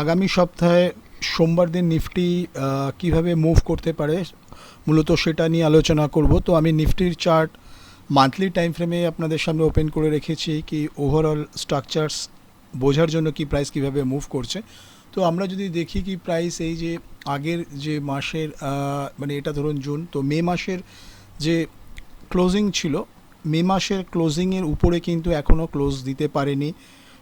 আগামী সপ্তাহে সোমবার দিন নিফটি কীভাবে মুভ করতে পারে, মূলত সেটা নিয়ে আলোচনা করব। তো আমি নিফটির চার্ট মান্থলি টাইম ফ্রেমে আপনাদের সামনে ওপেন করে রেখেছি কি ওভারঅল স্ট্রাকচারস বোঝার জন্য কি প্রাইস কীভাবে মুভ করছে। তো আমরা যদি দেখি কি প্রাইস এই যে আগের যে মাসের মানে এটা ধরুন জুন, তো মে মাসের যে ক্লোজিং ছিল, মে মাসের ক্লোজিংয়ের উপরে কিন্তু এখনও ক্লোজ দিতে পারেনি।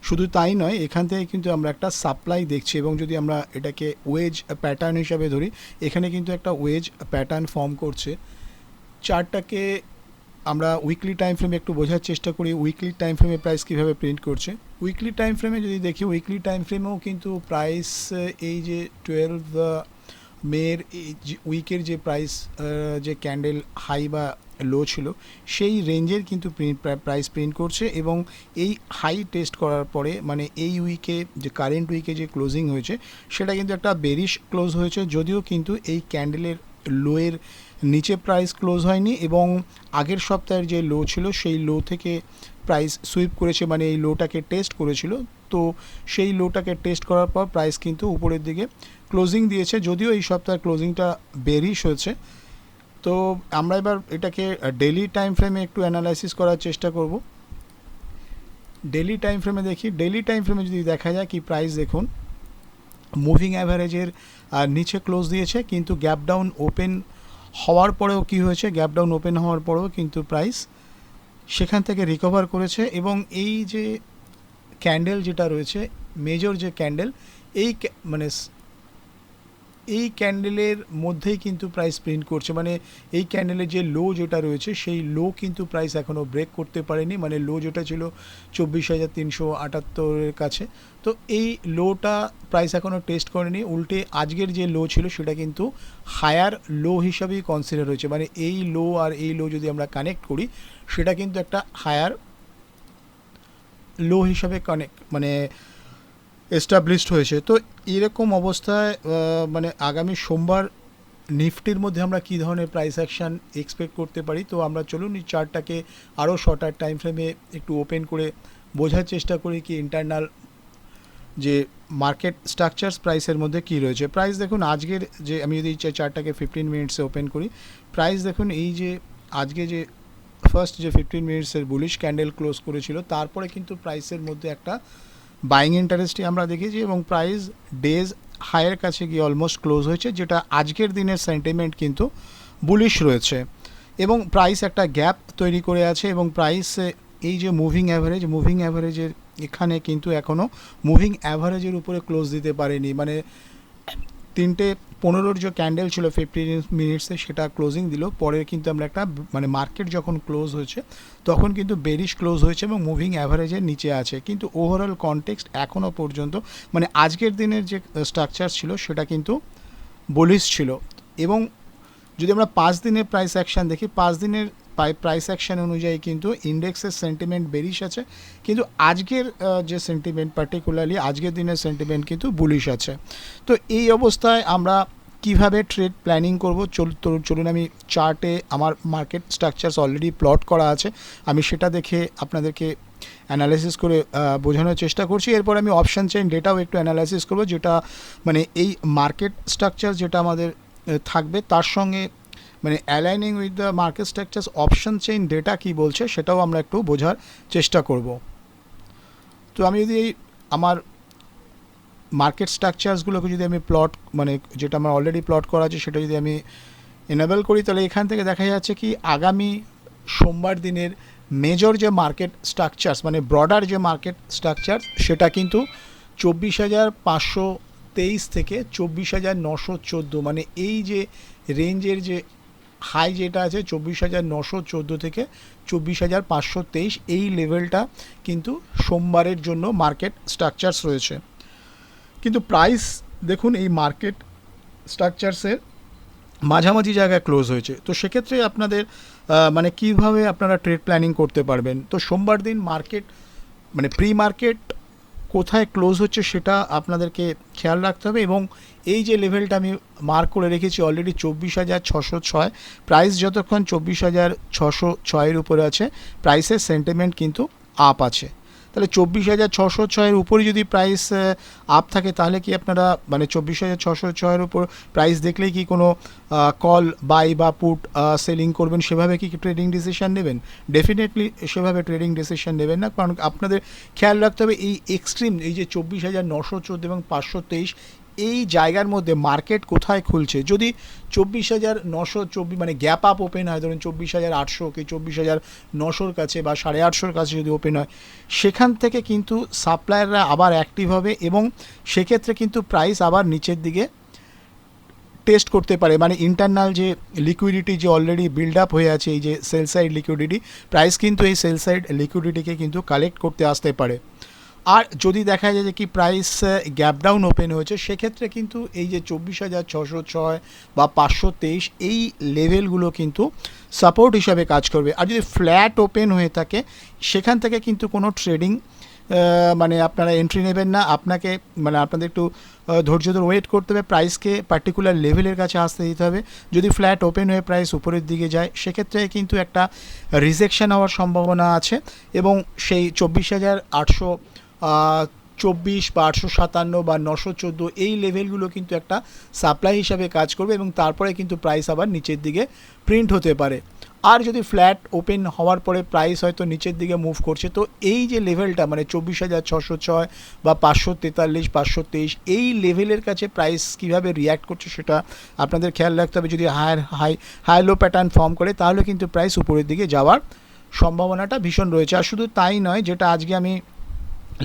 শুধু তাই নয়, এখান থেকে কিন্তু আমরা একটা সাপ্লাই দেখছি এবং যদি আমরা এটাকে ওয়েজ প্যাটার্ন হিসাবে ধরি, এখানে কিন্তু একটা ওয়েজ প্যাটার্ন ফর্ম করছে। চার্টটাকে আমরা উইকলি টাইম ফ্রেমে একটু বোঝার চেষ্টা করি উইকলি টাইম ফ্রেমে প্রাইস কীভাবে প্রিন্ট করছে। উইকলি টাইম ফ্রেমে যদি দেখি উইকলি টাইম ফ্রেমেও কিন্তু প্রাইস এই যে টুয়েলভ যে উইকের যে প্রাইস যে ক্যান্ডেল হাই বা লো ছিল, সেই রেঞ্জের কিন্তু প্রাইস প্রিন্ট করছে এবং এই হাই টেস্ট করার পরে মানে এই উইকে যে কারেন্ট উইকে যে ক্লোজিং হয়েছে, সেটা কিন্তু একটা বেরিশ ক্লোজ হয়েছে, যদিও কিন্তু এই ক্যান্ডেলের লোয়ের নিচে প্রাইস ক্লোজ হয়নি এবং আগের সপ্তাহের যে লো ছিল, সেই লো থেকে প্রাইস সুইপ করেছে মানে এই লোটাকে টেস্ট করেছিল। তো সেই লোটাকে টেস্ট করার পর প্রাইস কিন্তু উপরের দিকে ক্লোজিং দিয়েছে, যদিও এই সপ্তাহের ক্লোজিংটা বেরিশ হয়েছে। তো আমরা এবার এটাকে ডেলি টাইম ফ্রেমে একটু অ্যানালাইসিস করার চেষ্টা করব। ডেলি টাইম ফ্রেমে দেখি ডেলি টাইম ফ্রেমে যদি দেখা যায় কি প্রাইস দেখুন মুভিং অ্যাভারেজের নিচে ক্লোজ দিয়েছে, কিন্তু গ্যাপ ডাউন ওপেন হওয়ার পরেও কি হয়েছে? গ্যাপ ডাউন ওপেন হওয়ার পরেও কিন্তু প্রাইস সেখান থেকে রিকভার করেছে এবং এই যে ক্যান্ডেল যেটা রয়েছে মেজর যে ক্যান্ডেল এই মানে এই ক্যান্ডেলের মধ্যেই কিন্তু প্রাইস প্রিন্ট করছে। মানে এই ক্যান্ডেলের যে লো যেটা রয়েছে, সেই লো কিন্তু প্রাইস এখনও ব্রেক করতে পারেনি। মানে লো যেটা ছিল চব্বিশ হাজার তিনশো আটাত্তরের কাছে। তো এই লোটা প্রাইস এখনও টেস্ট করেনি। উল্টে আজকের যে লো ছিল, সেটা কিন্তু হায়ার লো হিসাবেই কনসিডার হয়েছে। মানে এই লো আর এই লো যদি আমরা কানেক্ট করি, সেটা কিন্তু একটা হায়ার লো হিসাবে কানেক্ট মানে এস্টাবলিশড হয়েছে। তো এরকম অবস্থায় মানে আগামী সোমবার নিফটির মধ্যে আমরা কী ধরনের প্রাইস অ্যাকশান এক্সপেক্ট করতে পারি? তো আমরা চলুন এই চার্টটাকে আরও শর্টার টাইম ফ্রেমে একটু ওপেন করে বোঝার চেষ্টা করি কি ইন্টারনাল যে মার্কেট স্ট্রাকচারস প্রাইসের মধ্যে কী রয়েছে। প্রাইস দেখুন, আজকের যে, আমি যদি এই চার্টটাকে ফিফটিন মিনিটসে ওপেন করি প্রাইস দেখুন, এই যে, আজকে যে ফার্স্ট যে ফিফটিন মিনিটসের বুলিশ ক্যান্ডেল ক্লোজ করেছিল, তারপরে কিন্তু প্রাইসের মধ্যে একটা বাইং ইন্টারেস্টই আমরা দেখেছি এবং প্রাইস ডেজ হায়ের কাছে গিয়ে অলমোস্ট ক্লোজ হয়েছে, যেটা আজকের দিনের সেন্টিমেন্ট কিন্তু বুলিশ রয়েছে। এবং প্রাইস একটা গ্যাপ তৈরি করে আছে এবং প্রাইস এই যে মুভিং অ্যাভারেজ মুভিং অ্যাভারেজের এখানে কিন্তু এখনও মুভিং অ্যাভারেজের উপরে ক্লোজ দিতে পারেনি। মানে তিনটে পনেরোর যে ক্যান্ডেল ছিল ফিফটিন মিনিটসে সেটা ক্লোজিং দিল। পরে কিন্তু আমরা একটা মানে মার্কেট যখন ক্লোজ হয়েছে, তখন কিন্তু বেরিশ ক্লোজ হয়েছে এবং মুভিং অ্যাভারেজের নিচে আছে। কিন্তু ওভারঅল কনটেক্সট এখনও পর্যন্ত মানে আজকের দিনের যে স্ট্রাকচার ছিল, সেটা কিন্তু বলিশ ছিল। এবং যদি আমরা পাঁচ দিনের প্রাইস অ্যাকশান দেখি, পাঁচ দিনের প্রাইস অ্যাকশান অনুযায়ী কিন্তু ইন্ডেক্সের সেন্টিমেন্ট বেরিশ আছে। কিন্তু আজকের যে সেন্টিমেন্ট পার্টিকুলারলি আজকের দিনের সেন্টিমেন্ট কিন্তু বুলিশ আছে। তো এই অবস্থায় আমরা কীভাবে ট্রেড প্ল্যানিং করব? চলুন আমি চার্টে আমার মার্কেট স্ট্রাকচারস অলরেডি প্লট করা আছে। আমি সেটা দেখে আপনাদেরকে অ্যানালাইসিস করে বোঝানোর চেষ্টা করছি। এরপর আমি অপশান চেইন ডেটাও একটু অ্যানালাইসিস করব, যেটা মানে এই মার্কেট স্ট্রাকচার যেটা আমাদের থাকবে, তার সঙ্গে মানে aligning with the market structures option chain data কি বলছে সেটাও আমরা একটু বোঝার চেষ্টা করব। তো আমি যদি এই আমার মার্কেট স্ট্রাকচারসগুলোকে যদি আমি প্লট মানে যেটা আমার অলরেডি প্লট করা আছে সেটা যদি আমি এনেবল করি, তাহলে এখান থেকে দেখা যাচ্ছে কি আগামী সোমবার দিনের মেজর যে মার্কেট স্ট্রাকচারস মানে ব্রডার যে মার্কেট স্ট্রাকচার সেটা কিন্তু চব্বিশ হাজার পাঁচশো তেইশ থেকে চব্বিশ হাজার নশো চোদ্দ মানে এই যে রেঞ্জের যে হাই যেটা আছে চব্বিশ হাজার নশো চোদ্দ থেকে চব্বিশ হাজার পাঁচশো তেইশ, এই লেভেলটা কিন্তু সোমবারের জন্য মার্কেট স্ট্রাকচারস রয়েছে। কিন্তু প্রাইস দেখুন এই মার্কেট স্ট্রাকচার্সের মাঝামাঝি জায়গায় ক্লোজ হয়েছে। তো সেক্ষেত্রে আপনাদের মানে কীভাবে আপনারা ট্রেড প্ল্যানিং করতে পারবেন? তো সোমবার দিন মার্কেট মানে প্রি মার্কেট কোথায় ক্লোজ হচ্ছে সেটা আপনাদেরকে খেয়াল রাখতে হবে এবং এই যে লেভেলটা আমি মার্ক করে রেখেছি অলরেডি চব্বিশ হাজার ছশো ছয় প্রাইস যতক্ষণ চব্বিশ হাজার ছশো ছয়ের উপরে আছে প্রাইসের সেন্টিমেন্ট কিন্তু আপ আছে। তাহলে চব্বিশ হাজার ছশো ছয়ের উপরে যদি প্রাইস আপ থাকে, তাহলে কি আপনারা মানে চব্বিশ হাজার ছশো ছয়ের উপর প্রাইস দেখলেই কি কোনো কল বাই বা পুট সেলিং করবেন? সেভাবে কি ট্রেডিং ডিসিশান নেবেন? ডেফিনেটলি সেভাবে ট্রেডিং ডিসিশান নেবেন না। কারণ আপনাদের খেয়াল রাখতে হবে, এই এক্সট্রিম এই যে চব্বিশ হাজার নশো চোদ্দ এবং পাঁচশো তেইশ এই জায়গার মধ্যে মার্কেট কোথায় খুলছে? যদি চব্বিশ হাজার নশো চব্বিশ মানে গ্যাপ আপ ওপেন হয়, ধরুন চব্বিশ হাজার আটশো কি চব্বিশ হাজার নশোর কাছে বা সাড়ে আটশোর কাছে যদি ওপেন হয়, সেখান থেকে কিন্তু সাপ্লায়াররা আবার অ্যাক্টিভ হবে এবং সেক্ষেত্রে কিন্তু প্রাইস আবার নিচের দিকে টেস্ট করতে পারে। মানে ইন্টারনাল যে লিকুইডিটি যে অলরেডি বিল্ড আপ হয়ে আছে, এই যে সেল সাইড লিকুইডিটি প্রাইস কিন্তু এই সেল সাইড লিকুইডিটিকে কিন্তু কালেক্ট করতে আসতে পারে। আর যদি দেখা যায় যে কি প্রাইস গ্যাপ ডাউন ওপেন হয়েছে, সেক্ষেত্রে কিন্তু এই যে চব্বিশ হাজার ছশো ছয় বা পাঁচশো তেইশ, এই লেভেলগুলো কিন্তু সাপোর্ট হিসাবে কাজ করবে। আর যদি ফ্ল্যাট ওপেন হয়ে থাকে, সেখান থেকে কিন্তু কোনো ট্রেডিং মানে আপনারা এন্ট্রি নেবেন না। আপনাকে মানে আপনাদের একটু ধৈর্য ধরে ওয়েট করতে হবে। প্রাইসকে পার্টিকুলার লেভেলের কাছে আসতে দিতে হবে। যদি ফ্ল্যাট ওপেন হয়ে প্রাইস উপরের দিকে যায়, সেক্ষেত্রে কিন্তু একটা রিজেকশন হওয়ার সম্ভাবনা আছে এবং সেই চব্বিশ হাজার আটশো চব্বিশ বা আটশো সাতান্ন বা নশো চোদ্দ এই লেভেলগুলো কিন্তু একটা সাপ্লাই হিসাবে কাজ করবে এবং তারপরে কিন্তু প্রাইস আবার নিচের দিকে প্রিন্ট হতে পারে। আর যদি ফ্ল্যাট ওপেন হওয়ার পরে প্রাইস হয়তো নিচের দিকে মুভ করছে, তো এই যে লেভেলটা মানে চব্বিশ হাজার ছশো ছয় বা পাঁচশো তেতাল্লিশ, পাঁচশো তেইশ, এই লেভেলের কাছে প্রাইস কীভাবে রিয়্যাক্ট করছে সেটা আপনাদের খেয়াল রাখতে হবে। যদি higher high high low pattern form করে, তাহলে কিন্তু প্রাইস উপরের দিকে যাওয়ার সম্ভাবনাটা ভীষণ রয়েছে। আর শুধু তাই নয়, যেটা আজকে আমি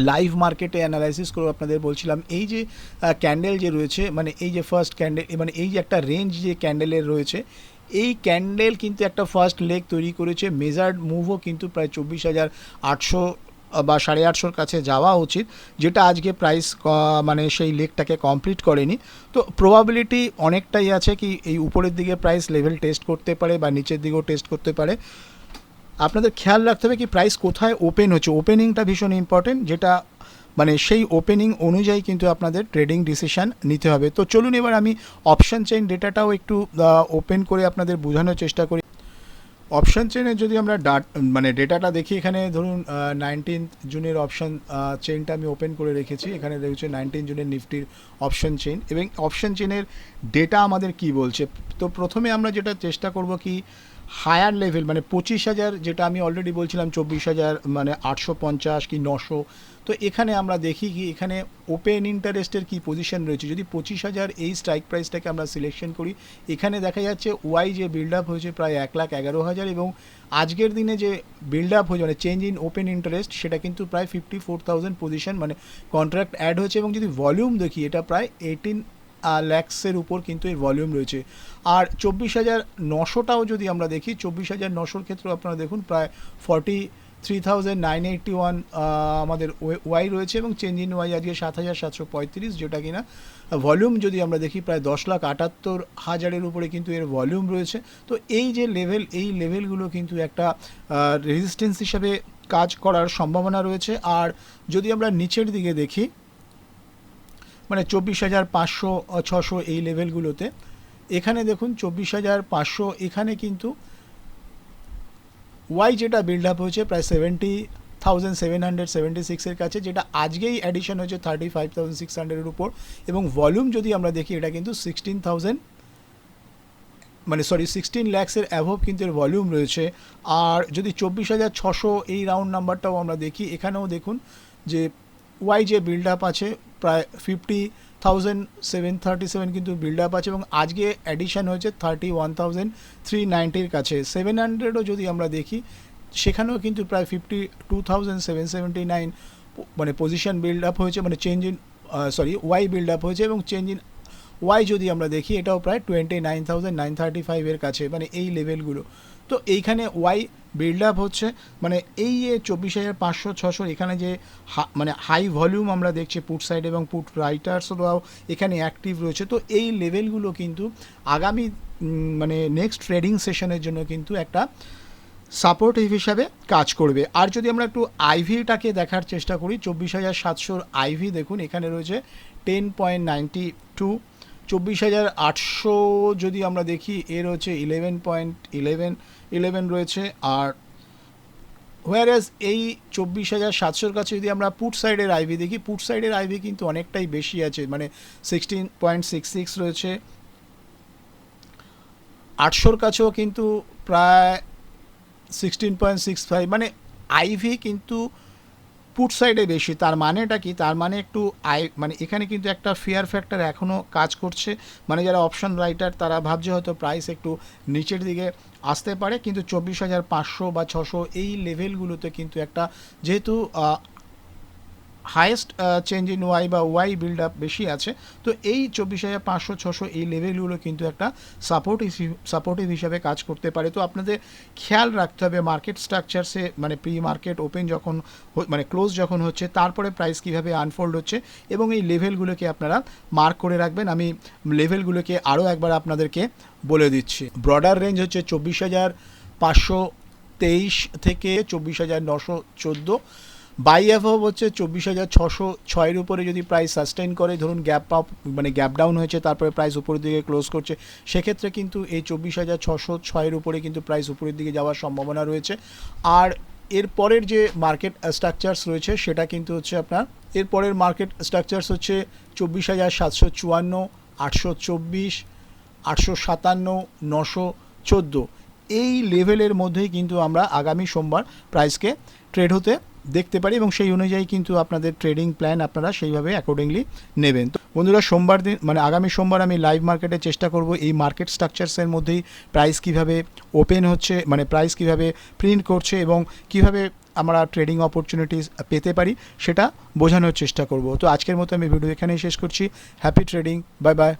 লাইভ মার্কেটে অ্যানালাইসিস করে আপনাদের বলছিলাম, এই যে ক্যান্ডেল যে রয়েছে মানে এই যে ফার্স্ট ক্যান্ডেল মানে এই যে একটা রেঞ্জ যে ক্যান্ডেলের রয়েছে, এই ক্যান্ডেল কিন্তু একটা ফার্স্ট লেগ তৈরি করেছে মেজার্ড মুভও কিন্তু প্রায় চব্বিশ হাজার আটশো বা সাড়ে আটশোর কাছে যাওয়া উচিত, যেটা আজকে প্রাইস মানে সেই লেগটাকে কমপ্লিট করেনি। তো প্রবাবিলিটি অনেকটাই আছে কি, এই উপরের দিকে প্রাইস লেভেল টেস্ট করতে পারে বা নিচের দিকেও টেস্ট করতে পারে। আপনাদের খেয়াল রাখতে হবে কি প্রাইস কোথায় ওপেন হচ্ছে। ওপেনিংটা ভীষণ ইম্পর্টেন্ট যেটা মানে সেই ওপেনিং অনুযায়ী কিন্তু আপনাদের ট্রেডিং ডিসিশন নিতে হবে। তো চলুন এবার আমি অপশান চেইন ডেটাটাও একটু ওপেন করে আপনাদের বোঝানোর চেষ্টা করি। অপশান চেইনের যদি আমরা ডাট মানে ডেটাটা দেখি, এখানে ধরুন নাইনটিন জুনের অপশান চেইনটা আমি ওপেন করে রেখেছি। এখানে রয়েছে নাইনটিন জুনের নিফটির অপশান চেইন এবং অপশান চেইনের ডেটা আমাদের কি বলছে? তো প্রথমে আমরা যেটা চেষ্টা করব কি হায়ার লেভেল মানে পঁচিশ হাজার, যেটা আমি অলরেডি বলছিলাম, চব্বিশ হাজার মানে আটশো পঞ্চাশ কি নশো। তো এখানে আমরা দেখি কি, এখানে ওপেন ইন্টারেস্টের কি পজিশন রয়েছে? যদি পঁচিশ হাজার এই স্ট্রাইক প্রাইসটাকে আমরা সিলেকশন করি, এখানে দেখা যাচ্ছে ওয়াই যে বিল্ড আপ হয়েছে প্রায় এক লাখ এগারো হাজার এবং আজকের দিনে যে বিল্ড আপ হয়েছে মানে চেঞ্জ ইন ওপেন ইন্টারেস্ট সেটা কিন্তু প্রায় ফিফটি ফোর থাউজেন্ড পজিশন মানে কন্ট্রাক্ট অ্যাড হয়েছে এবং যদি ভলিউম দেখি, এটা প্রায় এইটিন ল্যাক্সের উপর কিন্তু এর ভলিউম রয়েছে। আর চব্বিশ হাজার নশোটাও যদি আমরা দেখি, চব্বিশ হাজার নশোর ক্ষেত্রেও আপনারা দেখুন প্রায় forty three thousand nine eighty one আমাদের ওয়াই রয়েছে এবং চেঞ্জ ইন ওয়াই আজকে সাত হাজার সাতশো পঁয়ত্রিশ, যেটা কিনা ভলিউম যদি আমরা দেখি প্রায় দশ লাখ আটাত্তর হাজারের উপরে কিন্তু এর ভলিউম রয়েছে। তো এই যে লেভেল এই লেভেলগুলো কিন্তু একটা রেজিস্ট্যান্স হিসাবে কাজ করার সম্ভাবনা রয়েছে। আর যদি আমরা নিচের দিকে দেখি মানে চব্বিশ হাজার পাঁচশো, ছশো এই লেভেলগুলোতে। এখানে দেখুন, চব্বিশ হাজার পাঁচশো, এখানে কিন্তু ওয়াই যেটা বিল্ড আপ হয়েছে প্রায় seventy thousand seven hundred seventy সিক্সের কাছে, যেটা আজকেই অ্যাডিশন হয়েছে থার্টি ফাইভ থাউজেন্ড সিক্স হান্ড্রেডের উপর। এবং ভলিউম যদি আমরা দেখি, এটা কিন্তু সিক্সটিন থাউজেন্ড মানে সরি সিক্সটিন ল্যাক্সের অ্যাভোভ কিন্তু এর ভলিউম রয়েছে। আর যদি চব্বিশ হাজার ছশো এই রাউন্ড নাম্বারটাও আমরা দেখি, এখানেও দেখুন যে ওয়াই যে বিল্ড আপ আছে, প্রায় fifty thousand seven thirty seven কিন্তু বিল্ড আপ আছে এবং আজকে অ্যাডিশন হয়েছে থার্টি ওয়ান থাউজেন্ড থ্রি নাইনটির কাছে সেভেন হান্ড্রেডও যদি আমরা দেখি, সেখানেও কিন্তু প্রায় fifty two thousand seven seventy nine মানে পজিশন বিল্ড আপ হয়েছে মানে change in sorry OI build up হয়েছে এবং চেঞ্জ ইন ওয়াই যদি আমরা দেখি, এটাও প্রায় twenty nine thousand nine thirty ফাইভের কাছে মানে এই লেভেলগুলো তো এইখানে ওয়াই বিল্ড আপ হচ্ছে। মানে এই যে চব্বিশ হাজার পাঁচশো ছশো এখানে যে মানে হাই ভলিউম আমরা দেখছি পুট সাইড এবং পুট রাইটার্সরাও এখানে অ্যাক্টিভ রয়েছে। তো এই লেভেলগুলো কিন্তু আগামী মানে নেক্সট ট্রেডিং সেশনের জন্য কিন্তু একটা সাপোর্টিভ হিসাবে কাজ করবে। আর যদি আমরা একটু আইভিটাকে দেখার চেষ্টা করি, চব্বিশ হাজার সাতশোর আইভি দেখুন, এখানে রয়েছে টেন পয়েন্ট নাইনটি টু চব্বিশ হাজার আটশো যদি আমরা দেখি, এর হচ্ছে ইলেভেন পয়েন্ট ইলেভেন ইলেভেন রয়েছে, আর হোয়ারাস এই চব্বিশ হাজার সাতশোর কাছে যদি আমরা পুট সাইডের আইভি দেখি পুট সাইডের আইভি কিন্তু অনেকটাই বেশি আছে মানে সিক্সটিন পয়েন্ট সিক্স সিক্স রয়েছে। আটশোর কাছেও কিন্তু প্রায় সিক্সটিন পয়েন্ট সিক্স ফাইভ মানে আইভি কিন্তু পুট সাইডে বেশি, তার মানেটা কি? তার মানে একটু আই মানে এখানে কিন্তু একটা ফিয়ার ফ্যাক্টর এখনও কাজ করছে। মানে যারা অপশন রাইটার তারা ভাবছে হয়তো প্রাইস একটু নিচের দিকে আসতে পারে, কিন্তু চব্বিশ হাজার পাঁচশো বা ছশো এই লেভেলগুলোতে কিন্তু একটা, যেহেতু হায়েস্ট চেঞ্জ ইন ওয়াই বা ওয়াই বিল্ড আপ বেশি আছে। তো এই চব্বিশ হাজার পাঁচশো, ছশো এই লেভেলগুলো কিন্তু একটা সাপোর্ট সাপোর্টিভ হিসাবে কাজ করতে পারে। তো আপনাদের খেয়াল রাখতে হবে মার্কেট স্ট্রাকচারসে মানে প্রি মার্কেট ওপেন যখন মানে ক্লোজ যখন হচ্ছে, তারপরে প্রাইস কীভাবে আনফোল্ড হচ্ছে এবং এই লেভেলগুলোকে আপনারা মার্ক করে রাখবেন। আমি লেভেলগুলোকে আরও একবার আপনাদেরকে বলে দিচ্ছি। ব্রডার রেঞ্জ হচ্ছে চব্বিশ হাজার পাঁচশো তেইশ থেকে চব্বিশ হাজার নশো চোদ্দ। বাই অ্যাভব হচ্ছে চব্বিশ হাজার ছশো ছয়ের উপরে যদি প্রাইস সাস্টেইন করে, ধরুন গ্যাপ আপ মানে গ্যাপ ডাউন হয়েছে, তারপরে প্রাইস উপরের দিকে ক্লোজ করছে, সেক্ষেত্রে কিন্তু এই চব্বিশ হাজার ছশো ছয়ের উপরে কিন্তু প্রাইস উপরের দিকে যাওয়ার সম্ভাবনা রয়েছে। আর এর পরের যে মার্কেট স্ট্রাকচার্স রয়েছে, সেটা কিন্তু হচ্ছে আপনার, এর পরের মার্কেট স্ট্রাকচার্স হচ্ছে চব্বিশ হাজার সাতশো চুয়ান্ন, আটশো চব্বিশ, আটশো সাতান্ন, নশো চোদ্দ। এই লেভেলের মধ্যেই কিন্তু আমরা আগামী সোমবার প্রাইসকে ট্রেড হতে দেখতে পারি এবং সেই অনুযায়ী কিন্তু আপনাদের ট্রেডিং প্ল্যান আপনারা সেইভাবে অ্যাকর্ডিংলি নেবেন। তো বন্ধুরা, সোমবার দিন মানে আগামী সোমবার আমি লাইভ মার্কেটে চেষ্টা করব এই মার্কেট স্ট্রাকচারসের মধ্যেই প্রাইস কীভাবে ওপেন হচ্ছে মানে প্রাইস কীভাবে প্রিন্ট করছে এবং কীভাবে আমরা ট্রেডিং অপরচুনিটিস পেতে পারি সেটা বোঝানোর চেষ্টা করব। তো আজকের মতো আমি ভিডিও এখানেই শেষ করছি। Happy trading bye bye